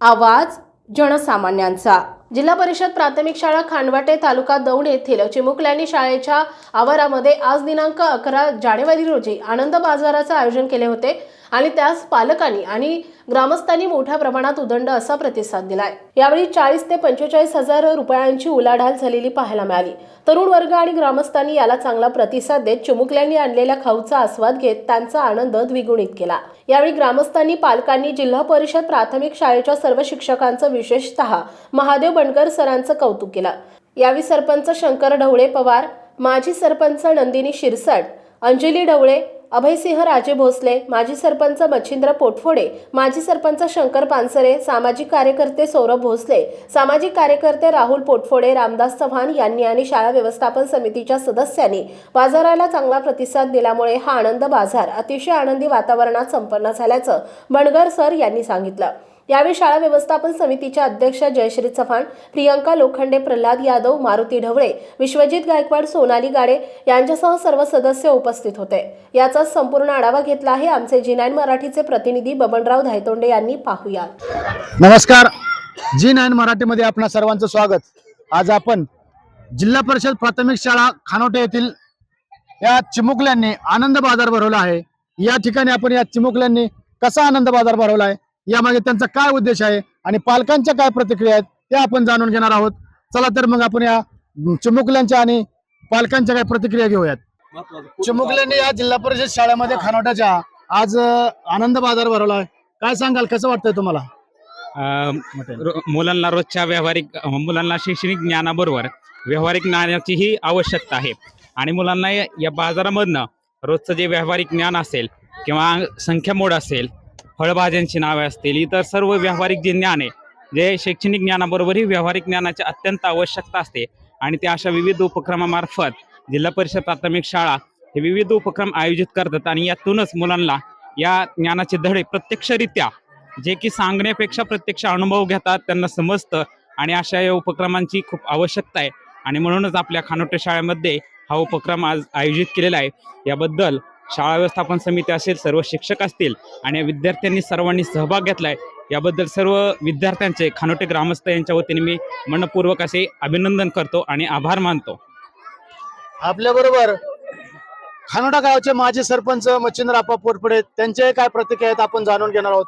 आवाज जनसामान्यांचा. जिल्हा परिषद प्राथमिक शाळा खांडवाटे तालुका दौंड येथील चिमुकल्यांनी शाळेच्या आवारामध्ये आज दिनांक अकरा जानेवारी रोजी आनंद बाजाराचं आयोजन केले होते. आणि त्यास पालकांनी आणि ग्रामस्थांनी मोठ्या प्रमाणात उदंड असा प्रतिसाद दिलाय. यावेळी चाळीस ते पंचेचाळीस हजार रुपयांची उलाढाल झालेली पाहायला मिळाली. तरुण वर्ग आणि ग्रामस्थांनी याला चांगला प्रतिसाद देत चिमुकल्यांनी आणलेल्या खाऊचा आस्वाद घेत त्यांचा आनंद द्विगुणित केला. यावेळी ग्रामस्थांनी पालकांनी जिल्हा परिषद प्राथमिक शाळेच्या सर्व शिक्षकांचं विशेषतः महादेव बनकर सरांचं कौतुक केलं. यावेळी सरपंच शंकर ढवळे पवार माजी सरपंच नंदिनी शिरसाट अंजली ढवळे अभयसिंह राजे भोसले माजी सरपंच मच्छिंद्र पोटफोडे माजी सरपंच शंकर पानसरे सामाजिक कार्यकर्ते सौरभ भोसले सामाजिक कार्यकर्ते राहुल पोटफोडे रामदास चव्हाण यांनी आणि शाळा व्यवस्थापन समितीच्या सदस्यांनी बाजाराला चांगला प्रतिसाद दिल्यामुळे हा आनंद बाजार अतिशय आनंदी वातावरणात संपन्न झाल्याचं बनगर सर यांनी सांगितलं. यावेळी शाळा व्यवस्थापन समितीच्या अध्यक्ष जयश्री चव्हाण प्रियंका लोखंडे प्रल्हाद यादव मारुती ढवळे विश्वजित गायकवाड सोनाली गाडे यांच्यासह सर्व सदस्य उपस्थित होते. याचा संपूर्ण आढावा घेतला आहे आमचे जी नाईन मराठीचे प्रतिनिधी बबनराव धायतोंडे यांनी. पाहूया नमस्कार. जी नाईन मराठीमध्ये आपण सर्वांचं स्वागत. आज आपण जिल्हा परिषद प्राथमिक शाळा खानोटे येथील या चिमुकल्यांनी आनंद बाजार भरवला आहे. या ठिकाणी आपण या चिमुकल्यांनी कसा आनंद बाजार भरवला आहे? यामागे त्यांचा काय उद्देश आहे आणि पालकांच्या काय प्रतिक्रिया आहेत ते आपण जाणून घेणार आहोत. चला तर मग आपण या चिमुकल्यांच्या आणि पालकांच्या काय प्रतिक्रिया घेऊयात. चिमुकल्यांनी या जिल्हा परिषद शाळेमध्ये खानोटाच्या आज आनंद बाजार भरवला आहे. काय सांगाल कसं वाटतंय तुम्हाला? मुलांना रोजच्या व्यावहारिक मुलांना शैक्षणिक ज्ञानाबरोबर व्यावहारिक ज्ञानाचीही आवश्यकता आहे. आणि मुलांना या बाजारामधनं रोजचं जे व्यावहारिक ज्ञान असेल किंवा संख्या मोड असेल फळभाज्यांची नावे असतील इतर सर्व व्यावहारिक जे ज्ञान आहे जे शैक्षणिक ज्ञानाबरोबरही व्यावहारिक ज्ञानाची अत्यंत आवश्यकता असते. आणि ते अशा विविध उपक्रमामार्फत जिल्हा परिषद प्राथमिक शाळा हे विविध उपक्रम आयोजित करतात आणि यातूनच मुलांना या ज्ञानाचे धडे प्रत्यक्षरित्या जे की सांगण्यापेक्षा प्रत्यक्ष अनुभव घेतात त्यांना समजतं आणि अशा या उपक्रमांची खूप आवश्यकता आहे. आणि म्हणूनच आपल्या खानोटे शाळेमध्ये हा उपक्रम आज आयोजित केलेला आहे. याबद्दल शाळा व्यवस्थापन समिती असेल सर्व शिक्षक असतील आणि या विद्यार्थ्यांनी सर्वांनी सहभाग घेतलाय याबद्दल सर्व विद्यार्थ्यांचे खानोटे ग्रामस्थ यांच्या वतीने मी मनपूर्वक असे अभिनंदन करतो आणि आभार मानतो. आपल्या बरोबर खानोडा गावचे माजी सरपंच मच्छिंद्र आप्पा पोटपुडे त्यांचे काय प्रतिक्रिया आहेत आपण जाणून घेणार आहोत.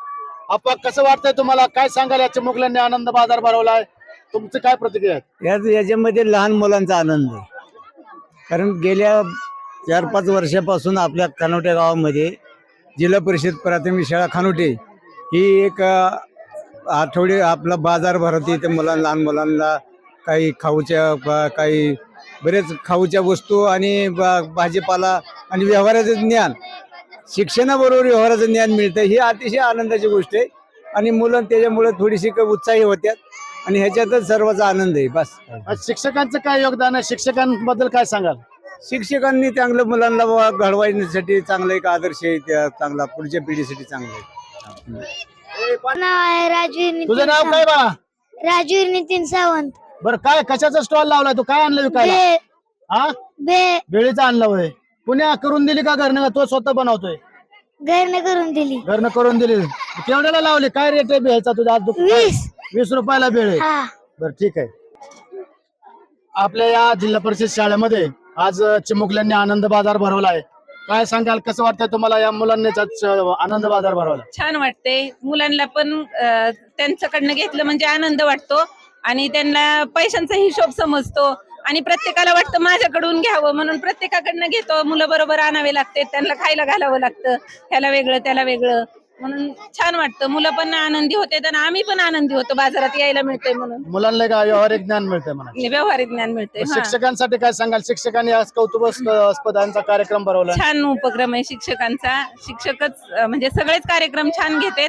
आप्पा कसं वाटतंय तुम्हाला? काय सांगाल? या चिमुकल्यांनी आनंद बाजार भरवलाय. तुमचं काय प्रतिक्रिया आहेत? याच्यामध्ये लहान मुलांचा आनंद आहे. कारण गेल्या चार पाच वर्षापासून आपल्या खानोटे गावामध्ये जिल्हा परिषद प्राथमिक शाळा खानोटे ही एक आठवडे आपला बाजार भरवते ते मुलांना लहान मुलांना काही खाऊच्या काही बरेच खाऊच्या वस्तू आणि भाजीपाला आणि व्यवहाराचं ज्ञान. शिक्षणाबरोबर व्यवहाराचं ज्ञान मिळतं. ही अतिशय आनंदाची गोष्ट आहे. आणि मुलं त्याच्यामुळे थोडीशी उत्साही होत्यात. आणि ह्याच्यातच सर्वांचा आनंद आहे. बस. शिक्षकांचं काय योगदान आहे? शिक्षकांबद्दल काय सांगाल? शिक्षकांनी चांगलं मुलांना घडवायसाठी चांगलं एक आदर्श आहे त्या चांगला पुढच्या पिढीसाठी चांगलं आहे. नाव आहे राजवीर तुझं नितीन नाव काय बा? राजवीर नितीन सावंत. बरं काय कशाचा स्टॉल लावलाय तू? काय आणलं विकायला? बे हा? बे बेळीचा आणलं होय. पुण्या करून दिली का घरनं? का तो स्वतः बनवतोय. घरने करून दिली. घरनं करून दिली. केवढ्याला लावली? काय रेट आहे बेळचा तुझा? आज दुकान? वीस. वीस रुपयाला बेळ आहे. हा. बर ठीक आहे. आपल्या या जिल्हा परिषद शाळेमध्ये आज चिमुकल्यांनी आनंद बाजार भरवलाय. काय सांगाल कसं वाटतंय तुम्हाला या मुलांनी आनंद बाजार भरवला? छान वाटते मुलांना पण त्यांच्याकडनं घेतलं म्हणजे आनंद वाटतो आणि त्यांना पैशांचा हिशोब समजतो आणि प्रत्येकाला वाटतं माझ्याकडून घ्यावं म्हणून प्रत्येकाकडनं घेतो. मुलं बरोबर आणावे लागते त्यांना खायला घालावं लागतं. ह्याला वेगळं त्याला वेगळं. म्हणून छान वाटतं. मुलं पण आनंदी होते आणि आम्ही पण आनंदी होतो. बाजारात यायला मिळतंय म्हणून. मुलांना का व्यवहारिक ज्ञान मिळतंय म्हणा. व्यवहारिक ज्ञान मिळतंय हा. शिक्षकांसाठी काय सांगाल? शिक्षकांनी आज कौतुकास्पदांचा कार्यक्रम भरवला. छान उपक्रम आहे शिक्षकांचा. शिक्षकच अं, म्हणजे सगळेच कार्यक्रम छान घेतात.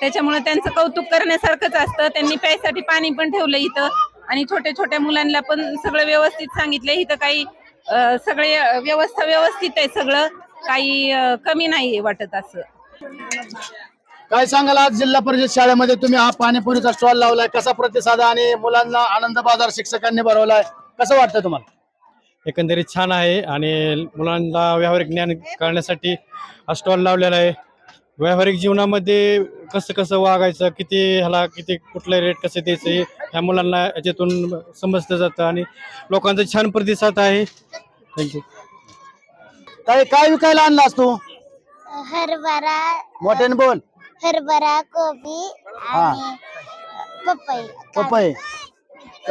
त्याच्यामुळे त्यांचं कौतुक करण्यासारखंच असतं. त्यांनी प्यायसाठी पाणी पण ठेवलं इथं. आणि छोट्या छोट्या मुलांना पण सगळं व्यवस्थित सांगितलं इथं काही अं, सगळे अं, व्यवस्था व्यवस्थित आहे सगळं. काही अं, कमी नाही वाटत असं. काय सांगाल आज जिल्हा परिषद शाळेमध्ये तुम्ही हा पाणीपुरीचा स्टॉल लावलाय? कसा प्रतिसाद आणि मुलांना आनंद बाजार शिक्षकांनी भरवलाय? कसं वाटतंय तुम्हाला? एकंदरीत छान आहे आणि मुलांना व्यावहारिक ज्ञान कळण्यासाठी हा स्टॉल लावलेला आहे. व्यावहारिक जीवनामध्ये कसं कसं वागायचं किती ह्याला किती कुठलं रेट कसं द्यायचं ह्या मुलांना याच्यातून समजलं जातं आणि लोकांचा छान प्रतिसाद आहे. थँक्यू काय काय विकायला आणलास तू? हरभरा मोठ्याने बोल. हरभरा कोबी आणि पपई. पपई.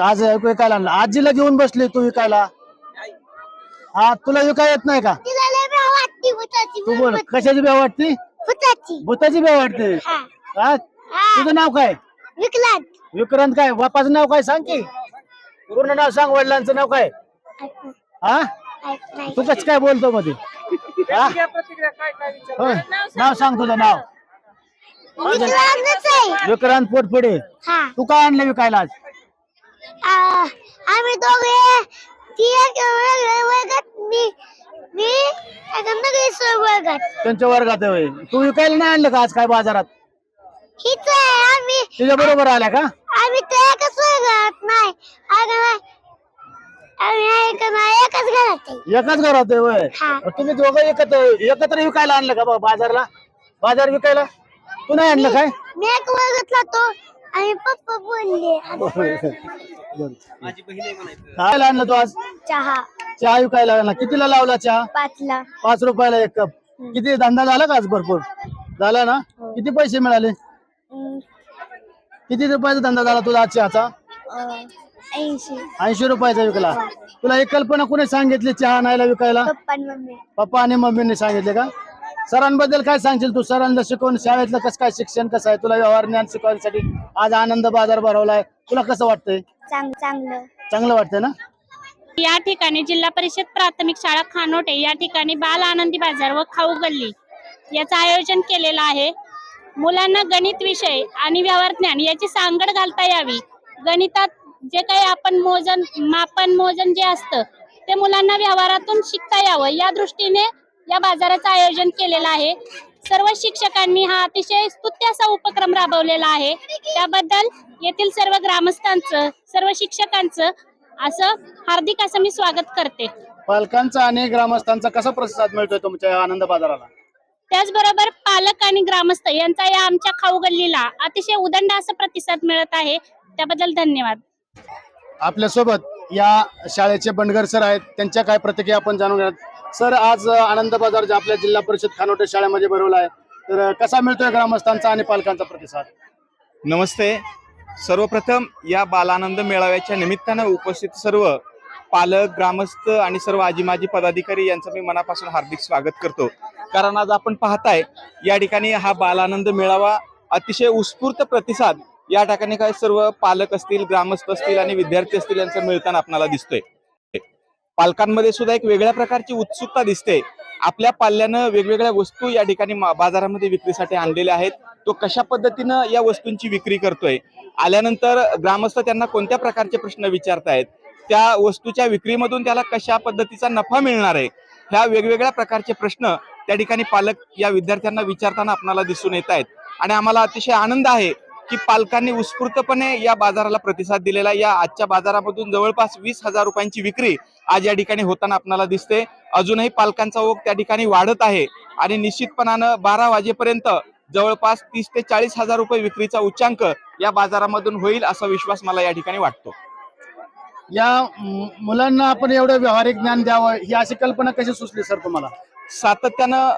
आज विकायला आणला. आजीला घेऊन बसली तू विकायला. हा तुला विकाय येत नाही का? तिला लय भ्या वाटती भुताची तू बोल कशाची बेव वाटते? भुताची. भूताची बेव वाटते. हा. हा? तुझं नाव काय? विकलात विक्रांत काय? बापाचं नाव काय? सांग की. पूर्ण नाव सांग वडिलांचं नाव काय? हा? नाही तू कसं काय बोलतो मध्ये हा? होय. नाव सांग तुझं नाव. आहे विक्रांत पोटपुडे. हा. तू काय आणलं विकायला आज? आ, आम्ही दोघे ती एक वेगळ्या वर्गात मी मी एका नगरी वर्गात. त्यांच्या वर्गात होय. तू विकायला नाही आणलं का आज काय बाजारात? हीच आहे आम्ही तुझ्या बरोबर आल्या का? आम्ही तर एकच वर्गात नाही. अगं नाही. आम्ही एक नाही? एकच घरात आहे. एकाच घरात आहे हा. मग तुम्ही दोघं एकत्र एकत्र विकायला आणलं का बा- बाजारला? बाजार विकायला? तू नाही आणलं काय? मी एक वर्गातला तो आणि पप्पा बोलले. काय आणलं तू आज? चहा. चहा विकायला आणला. कितीला लावला चहा? पाचला. पाच रुपयाला एक कप. किती? धंदा झाला का आज भरपूर? झाला ना? किती पैसे मिळाले? अं, किती रुपयाचा धंदा झाला तुझा आज चहाचा? अं, ऐंशी. ऐंशी रुपयाचा विकला. तुला एक कल्पना कोणी सांगितली चहा नाहीला विकायला? पप्पा आणि मम्मी. पप्पा आणि मम्मीने सांगितले का? सरांबद्दल काय सांगशील तू? सरांना शिकवून शाळेतलं कसं काय शिक्षण कसं आहे? तुला व्यवहार ज्ञान शिकवण्यासाठी आज आनंद बाजार भरवलाय. तुला कसं वाटतंय? चांग चांगलं. चांगलं वाटतंय ना? या ठिकाणी जिल्हा परिषद प्राथमिक शाळा खानोटे या ठिकाणी बाल आनंदी बाजार व खाऊ गल्ली याचं आयोजन केलेलं आहे. मुलांना गणित विषय आणि व्यवहार ज्ञान याची सांगड घालता यावी. गणितात जे काही आपण मोजन मापन मोजन जे असतं ते मुलांना व्यवहारातून शिकता यावं. या दृष्टीने या बाजाराचं आयोजन केलेलं आहे. सर्व शिक्षकांनी हा अतिशय स्तुत्य असा उपक्रम राबवलेला आहे. त्याबद्दल येथील सर्व ग्रामस्थांचं सर्व शिक्षकांचं असं हार्दिक असं मी स्वागत करते. पालकांचा आणि ग्रामस्थांचा कसा प्रतिसाद मिळतोय तुमच्या आनंद बाजाराला? त्याचबरोबर पालक आणि ग्रामस्थ यांचा या आमच्या खाऊ गल्लीला अतिशय उदंड असा प्रतिसाद मिळत आहे. त्याबद्दल धन्यवाद. आपल्यासोबत या शाळेचे बंडगर सर आहेत. त्यांच्या काय प्रतिक्रिया आपण जाणून घेणार. सर आज आनंद बाजार जे आपल्या जिल्हा परिषद खानोटे शाळेमध्ये भरवला आहे. तर कसा मिळतोय ग्रामस्थांचा आणि पालकांचा प्रतिसाद? नमस्ते. सर्वप्रथम या बालानंद मेळाव्याच्या निमित्तानं उपस्थित सर्व पालक ग्रामस्थ आणि सर्व आजी माजी पदाधिकारी यांचं मी मनापासून हार्दिक स्वागत करतो. कारण आज आपण पाहताय या ठिकाणी हा बालानंद मेळावा अतिशय उत्स्फूर्त प्रतिसाद या ठिकाणी काय सर्व पालक असतील ग्रामस्थ असतील आणि विद्यार्थी असतील यांचं मिळताना आपल्याला दिसतोय. पालकांमध्ये सुद्धा एक वेगळ्या प्रकारची उत्सुकता दिसते. आपल्या पाल्यानं वेगवेगळ्या वस्तू या ठिकाणी बाजारामध्ये विक्रीसाठी आणलेल्या आहेत. तो कशा पद्धतीनं या वस्तूंची विक्री करतोय? आल्यानंतर ग्रामस्थ त्यांना कोणत्या प्रकारचे प्रश्न विचारतायत? त्या वस्तूच्या विक्रीमधून त्याला कशा पद्धतीचा नफा मिळणार आहे? ह्या वेगवेगळ्या प्रकारचे प्रश्न त्या ठिकाणी पालक या विद्यार्थ्यांना विचारताना आपल्याला दिसून येत आहेत आणि आम्हाला अतिशय आनंद आहे की पालकांनी उत्स्फूर्तपणे या बाजाराला प्रतिसाद दिलेला या आजच्या बाजारामधून जवळपास वीस हजार रुपयांची विक्री आज या ठिकाणी होताना आपल्याला दिसते. अजूनही पालकांचा ओघ त्या ठिकाणी वाढत आहे आणि निश्चितपणानं बारा वाजेपर्यंत जवळपास तीस ते चाळीस हजार रुपये विक्रीचा उच्चांक या बाजारामधून होईल असा विश्वास मला या ठिकाणी वाटतो. या मुलांना आपण एवढं व्यावहारिक ज्ञान द्यावं ही अशी कल्पना कशी सुचली सर तुम्हाला? सातत्यानं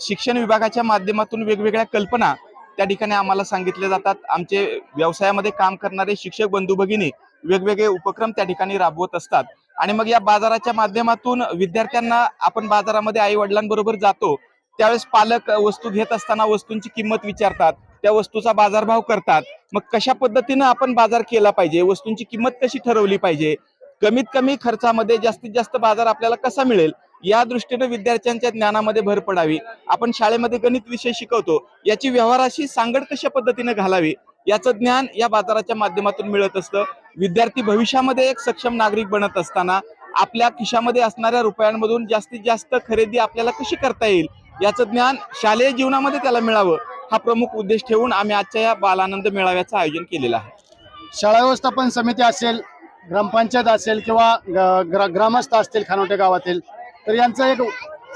शिक्षण विभागाच्या माध्यमातून वेगवेगळ्या कल्पना त्या ठिकाणी आम्हाला सांगितले जातात. आमचे व्यवसायामध्ये काम करणारे शिक्षक बंधू भगिनी वेगवेगळे उपक्रम त्या ठिकाणी राबवत असतात. आणि मग या बाजाराच्या माध्यमातून विद्यार्थ्यांना आपण बाजारामध्ये आई वडिलांबरोबर जातो. त्यावेळेस पालक वस्तू घेत असताना वस्तूंची किंमत विचारतात. त्या वस्तूचा बाजारभाव करतात. मग कशा पद्धतीनं आपण बाजार केला पाहिजे? वस्तूंची किंमत कशी ठरवली पाहिजे? कमीत कमी खर्चामध्ये जास्तीत जास्त बाजार आपल्याला कसा मिळेल? या दृष्टीने विद्यार्थ्यांच्या ज्ञानामध्ये भर पडावी. आपण शाळेमध्ये गणित विषय शिकवतो. याची व्यवहाराशी सांगड कशा पद्धतीने घालावी? याचं ज्ञान या बाजाराच्या माध्यमातून मिळत असतं. विद्यार्थी भविष्यामध्ये एक सक्षम नागरिक बनत असताना आपल्या खिशामध्ये असणाऱ्या रुपयांमधून जास्तीत जास्त खरेदी आपल्याला कशी करता येईल? याचं ज्ञान शालेय जीवनामध्ये त्याला मिळावं हा प्रमुख उद्देश ठेवून आम्ही आजच्या या बालानंद मेळाव्याचं आयोजन केलेलं आहे. शाळा व्यवस्थापन समिती असेल ग्रामपंचायत असेल किंवा ग्रामस्थ असतील खानोटे गावातील तर यांचं एक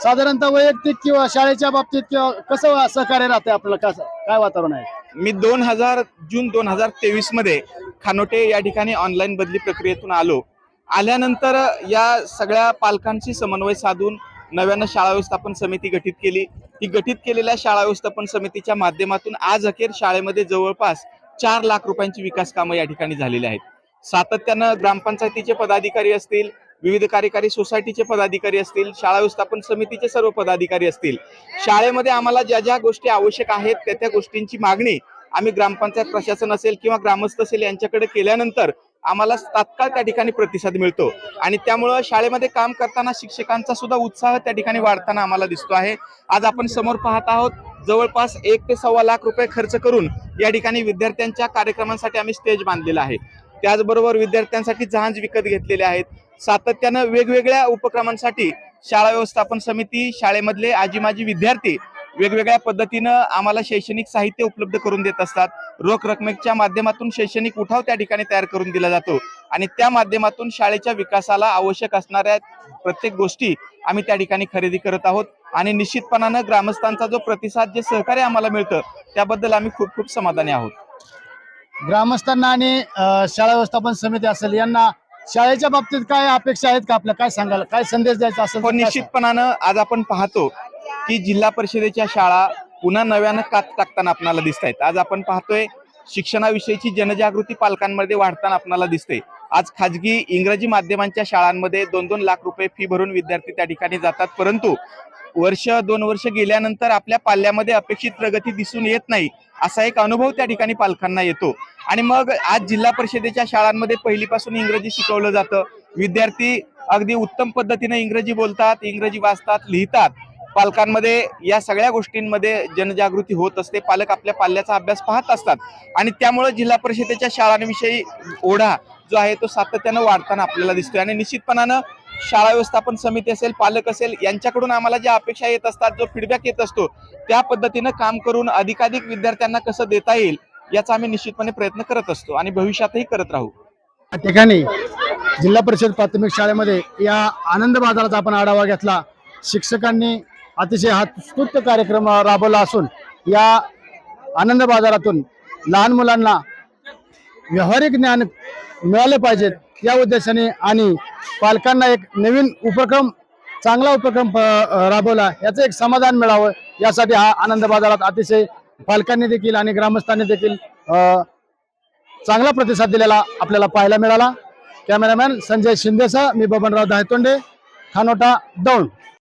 साधारणतः वैयक्तिक किंवा शाळेच्या बाबतीत किंवा कसं सहकार्य राहते आपल्याला कसं? काय वातावरण आहे? मी दोन हजार जून दोन हजार तेवीसमध्ये खानोटे या ठिकाणी ऑनलाईन बदली प्रक्रियेतून आलो. आल्यानंतर या सगळ्या पालकांशी समन्वय साधून नव्यानं शाळा व्यवस्थापन समिती गठीत केली. ही गठीत केलेल्या शाळा व्यवस्थापन समितीच्या माध्यमातून आज अखेर शाळेमध्ये जवळपास चार लाख रुपयांची विकास कामं या ठिकाणी झालेली आहेत. सातत्यानं ग्रामपंचायतीचे पदाधिकारी असतील विविध कार्यकारी सोसायटीचे पदाधिकारी असतील शाळा व्यवस्थापन समितीचे सर्व पदाधिकारी असतील. शाळेमध्ये आम्हाला ज्या ज्या गोष्टी आवश्यक आहेत त्या त्या गोष्टींची मागणी आम्ही ग्रामपंचायत प्रशासन असेल किंवा ग्रामस्थ असेल यांच्याकडे केल्यानंतर आम्हाला तात्काळ त्या ठिकाणी प्रतिसाद मिळतो. आणि त्यामुळं शाळेमध्ये काम करताना शिक्षकांचा सुद्धा उत्साह त्या ठिकाणी वाढताना आम्हाला दिसतो आहे. आज आपण समोर पाहत आहोत जवळपास एक ते सव्वा लाख रुपये खर्च करून या ठिकाणी विद्यार्थ्यांच्या कार्यक्रमांसाठी आम्ही स्टेज बांधलेला आहे. त्याचबरोबर विद्यार्थ्यांसाठी जहाज विकत घेतलेले आहेत. सातत्यानं वेगवेगळ्या उपक्रमांसाठी शाळा व्यवस्थापन समिती शाळेमधले आजी माजी विद्यार्थी वेगवेगळ्या पद्धतीनं आम्हाला शैक्षणिक साहित्य उपलब्ध करून देत असतात. रोख रकमेच्या माध्यमातून शैक्षणिक उठाव त्या ठिकाणी तयार करून दिला जातो. आणि त्या माध्यमातून शाळेच्या विकासाला आवश्यक असणाऱ्या प्रत्येक गोष्टी आम्ही त्या ठिकाणी खरेदी करत आहोत. आणि निश्चितपणानं ग्रामस्थांचा जो प्रतिसाद जे सहकार्य आम्हाला मिळतं त्याबद्दल आम्ही खूप खूप समाधानी आहोत. ग्रामस्थांना आणि शाळा व्यवस्थापन समिती असेल यांना शाळेच्या बाबतीत काय अपेक्षा आहेत का आपल्या? काय सांगाल? काय संदेश द्यायचा असेल तर हो काय? निश्चितपणानं आज आपण पाहतो की जिल्हा परिषदेच्या शाळा पुन्हा नव्यानं कात टाकताना आपणाला दिसत आहेत आज आपण पाहतोय शिक्षणाविषयीची जनजागृती पालकांमध्ये वाढताना आपणाला दिसते आज खाजगी इंग्रजी माध्यमांच्या शाळांमध्ये दोन दोन लाख रुपये फी भरून विद्यार्थी त्या ठिकाणी जातात. परंतु वर्ष दोन वर्ष गेल्यानंतर आपल्या पाल्यामध्ये अपेक्षित प्रगती दिसून येत नाही असा एक अनुभव त्या ठिकाणी पालकांना येतो. आणि मग आज जिल्हा परिषदेच्या शाळांमध्ये पहिलीपासून इंग्रजी शिकवलं जातं. विद्यार्थी अगदी उत्तम पद्धतीने इंग्रजी बोलतात इंग्रजी वाचतात लिहितात. पालकांमध्ये या सगळ्या गोष्टींमध्ये जनजागृती होत असते. पालक आपल्या पाल्याचा अभ्यास पाहत असतात. आणि त्यामुळे जिल्हा परिषदेच्या शाळांविषयी ओढा जो आहे तो सातत्यानं वाढताना आपल्याला दिसतोय. आणि निश्चितपणानं शाळा व्यवस्थापन समिती असेल पालक असेल यांच्याकडून आम्हाला ज्या अपेक्षा येत असतात जो फीडबॅक येत असतो त्या पद्धतीनं काम करून अधिकाधिक विद्यार्थ्यांना कसं देता येईल याचा आम्ही निश्चितपणे प्रयत्न करत असतो आणि भविष्यातही करत राहू. या ठिकाणी जिल्हा परिषद प्राथमिक शाळेमध्ये या आनंद बाजाराचा आपण आढावा घेतला. शिक्षकांनी अतिशय उत्स्फूर्त कार्यक्रम राबवला असून या आनंद बाजारातून लहान मुलांना व्यावहारिक ज्ञान मिळाले पाहिजेत या उद्देशाने आणि पालकांना एक नवीन उपक्रम चांगला उपक्रम प- राबवला याचं एक समाधान मिळावं यासाठी हा आनंद बाजारात अतिशय पालकांनी देखील आणि ग्रामस्थांनी देखील चांगला प्रतिसाद दिलेला आपल्याला पाहायला मिळाला. कॅमेरामॅन संजय शिंदेसह मी बबनराव दायतोंडे खानोटा दौंड.